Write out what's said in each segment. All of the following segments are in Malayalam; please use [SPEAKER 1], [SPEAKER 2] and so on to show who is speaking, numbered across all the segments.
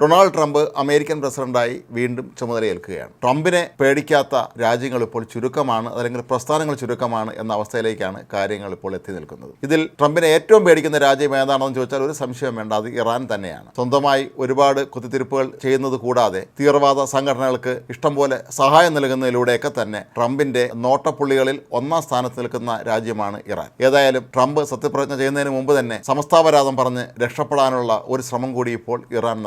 [SPEAKER 1] ഡൊണാൾഡ് ട്രംപ് അമേരിക്കൻ പ്രസിഡന്റായി വീണ്ടും ചുമതലയേൽക്കുകയാണ്. ട്രംപിനെ പേടിക്കാത്ത രാജ്യങ്ങൾ ഇപ്പോൾ ചുരുക്കമാണ് അല്ലെങ്കിൽ പ്രസ്ഥാനങ്ങൾ ചുരുക്കമാണ് എന്ന അവസ്ഥയിലേക്കാണ് കാര്യങ്ങൾ ഇപ്പോൾ എത്തി നിൽക്കുന്നത്. ഇതിൽ ട്രംപിനെ ഏറ്റവും പേടിക്കുന്ന രാജ്യം ഏതാണെന്ന് ചോദിച്ചാൽ ഒരു സംശയം വേണ്ട അത് ഇറാൻ തന്നെയാണ്. സ്വന്തമായി ഒരുപാട് കുത്തിത്തിരിപ്പുകൾ ചെയ്യുന്നത് കൂടാതെ തീവ്രവാദ സംഘടനകൾക്ക് ഇഷ്ടംപോലെ സഹായം നൽകുന്നതിലൂടെയൊക്കെ തന്നെ ട്രംപിന്റെ നോട്ടപ്പുള്ളികളിൽ ഒന്നാം സ്ഥാനത്ത് നിൽക്കുന്ന രാജ്യമാണ് ഇറാൻ. ഏതായാലും ട്രംപ് സത്യപ്രതിജ്ഞ ചെയ്യുന്നതിന് മുമ്പ് തന്നെ സമസ്താപരാധം പറഞ്ഞ് രക്ഷപ്പെടാനുള്ള ഒരു ശ്രമം കൂടി ഇപ്പോൾ ഇറാൻ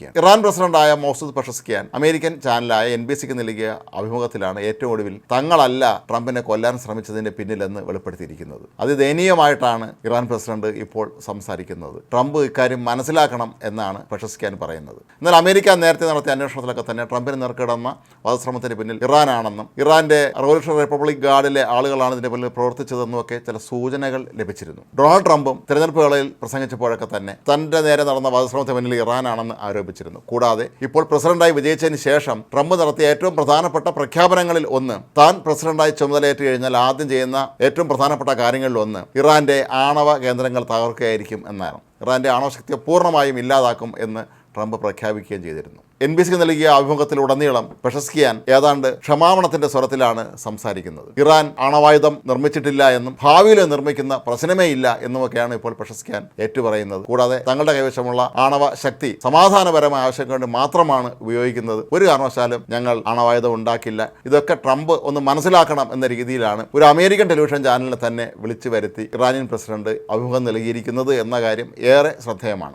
[SPEAKER 1] നടത്തിയിരിക്കുകയാണ് ഇറാൻ പ്രസിഡന്റായ മോസൂദ് പഷസ്കിയാൻ അമേരിക്കൻ ചാനലായ എൻ ബി സിക്ക് നൽകിയ അഭിമുഖത്തിലാണ് ഏറ്റവും ഒടുവിൽ തങ്ങളല്ല ട്രംപിനെ കൊല്ലാൻ ശ്രമിച്ചതിന്റെ പിന്നിലെന്ന് വെളിപ്പെടുത്തിയിരിക്കുന്നത്. അത് ദയനീയമായിട്ടാണ് ഇറാൻ പ്രസിഡന്റ് ഇപ്പോൾ സംസാരിക്കുന്നത്. ട്രംപ് ഇക്കാര്യം മനസ്സിലാക്കണം എന്നാണ് പഷസ്കിയാൻ പറയുന്നത്. എന്നാൽ അമേരിക്ക നേരത്തെ നടത്തിയ അന്വേഷണത്തിലൊക്കെ തന്നെ ട്രംപിന് നേർക്കിടുന്ന വധശ്രമത്തിന് പിന്നിൽ ഇറാനാണെന്നും ഇറാന്റെ റവല്യൂഷണറി റിപ്പബ്ലിക് ഗാർഡിലെ ആളുകളാണ് ഇതിന്റെ പിന്നിൽ പ്രവർത്തിച്ചതെന്നും ഒക്കെ ചില സൂചനകൾ ലഭിച്ചിരുന്നു. ഡൊണാൾഡ് ട്രംപും തെരഞ്ഞെടുപ്പ് വേളയിൽ പ്രസംഗിച്ചപ്പോഴൊക്കെ തന്നെ തന്റെ നേരെ നടന്ന വധശ്രമത്തിന് പിന്നിൽ ഇറാനാണെന്ന് ആരോപിച്ചിരുന്നു. കൂടാതെ ഇപ്പോൾ പ്രസിഡന്റായി വിജയിച്ചതിന് ശേഷം ട്രംപ് നടത്തിയ ഏറ്റവും പ്രധാനപ്പെട്ട പ്രഖ്യാപനങ്ങളിൽ ഒന്ന് താൻ പ്രസിഡന്റായി ചുമതലയേറ്റ് കഴിഞ്ഞാൽ ആദ്യം ചെയ്യുന്ന ഏറ്റവും പ്രധാനപ്പെട്ട കാര്യങ്ങളിൽ ഒന്ന് ഇറാന്റെ ആണവ കേന്ദ്രങ്ങൾ തകർക്കുകയായിരിക്കും എന്നാണ്. ഇറാന്റെ ആണവശക്തിയെ പൂർണമായും ഇല്ലാതാക്കും എന്ന് ട്രംപ് പ്രഖ്യാപിക്കുകയും ചെയ്തിരുന്നു. എൻ ബി സിക്ക് നൽകിയ അഭിമുഖത്തിലുടനീളം പെഷസ്കിയാൻ ഏതാണ്ട് ക്ഷമാപണത്തിന്റെ സ്വരത്തിലാണ് സംസാരിക്കുന്നത്. ഇറാൻ ആണവായുധം നിർമ്മിച്ചിട്ടില്ല എന്നും ഭാവിയിൽ നിർമ്മിക്കുന്ന പ്രശ്നമേ ഇല്ല എന്നുമൊക്കെയാണ് ഇപ്പോൾ പെഷസ്കിയാൻ ഏറ്റുപറയുന്നത്. കൂടാതെ തങ്ങളുടെ കൈവശമുള്ള ആണവ ശക്തി സമാധാനപരമായ ആവശ്യം കൊണ്ട് മാത്രമാണ് ഉപയോഗിക്കുന്നത്. ഒരു കാരണവശാലും ഞങ്ങൾ ആണവായുധം ഉണ്ടാക്കില്ല. ഇതൊക്കെ ട്രംപ് ഒന്ന് മനസ്സിലാക്കണം എന്ന രീതിയിലാണ് ഒരു അമേരിക്കൻ ടെലിവിഷൻ ചാനലിനെ തന്നെ വിളിച്ചു വരുത്തി ഇറാനിയൻ പ്രസിഡന്റ് അഭിമുഖം നൽകിയിരിക്കുന്നത് എന്ന കാര്യം ഏറെ ശ്രദ്ധേയമാണ്.